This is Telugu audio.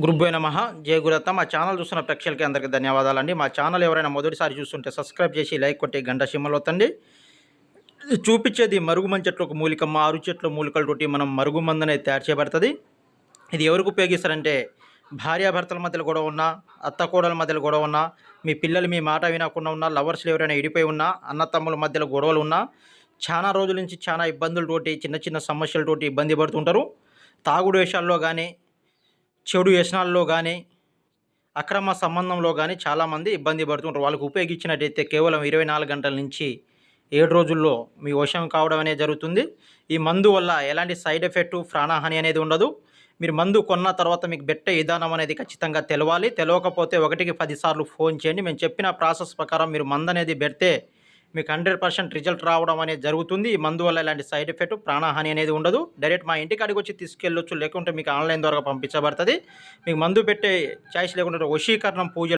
గురుభ్యో నమ. జయ గురత్త. మా ఛానల్ చూస్తున్న ప్రేక్షకులకి అందరికీ ధన్యవాదాలండి. మా ఛానల్ ఎవరైనా మొదటిసారి చూస్తుంటే సబ్స్క్రైబ్ చేసి లైక్ కొట్టి గంట సిమ్మలు వత్తండి చూపించేది మరుగుమంది చెట్లు ఒక మూలికమ్మ ఆరు చెట్ల మూలికలతోటి మనం మరుగుమందు అనేది తయారు చేయబడుతుంది. ఇది ఎవరికి ఉపయోగిస్తారంటే భార్యాభర్తల మధ్యలో గొడవ ఉన్నా అత్తకోడల మధ్యలో గొడవ ఉన్నా మీ పిల్లలు మీ మాట వినకుండా ఉన్నా లవర్స్లు ఎవరైనా ఇడిపోయి ఉన్నా అన్నతమ్ముల మధ్యలో గొడవలు ఉన్నా చాలా రోజుల నుంచి చాలా ఇబ్బందులతోటి చిన్న చిన్న సమస్యలతోటి ఇబ్బంది పడుతుంటారు. తాగుడు వేషాల్లో కానీ చెడు వ్యసనాల్లో కానీ అక్రమ సంబంధంలో కానీ చాలామంది ఇబ్బంది పడుతుంటారు. వాళ్ళకు ఉపయోగించినట్టయితే కేవలం ఇరవై నాలుగు గంటల నుంచి ఏడు రోజుల్లో మీ వశం కావడం అనేది జరుగుతుంది. ఈ మందు వల్ల ఎలాంటి సైడ్ ఎఫెక్టు ప్రాణహాని అనేది ఉండదు. మీరు మందు కొన్న తర్వాత మీకు పెట్టే విధానం అనేది ఖచ్చితంగా తెలవాలి. తెలవకపోతే ఒకటికి పదిసార్లు ఫోన్ చేయండి. మేము చెప్పిన ప్రాసెస్ ప్రకారం మీరు మందు అనేది పెడితే మీకు హండ్రెడ్ పర్సెంట్ రిజల్ట్ రావడం అనేది జరుగుతుంది. ఈ మందు వల్ల ఇలాంటి సైడ్ ఎఫెక్ట్ ప్రాణహాని అనేది ఉండదు. డైరెక్ట్ మా ఇంటికి అడిగి వచ్చి తీసుకెళ్ళొచ్చు లేకుంటే మీకు ఆన్లైన్ ద్వారా పంపించబడుతుంది. మీకు మందు పెట్టే ఛాయిస్ లేకుండా వశీకరణం పూజ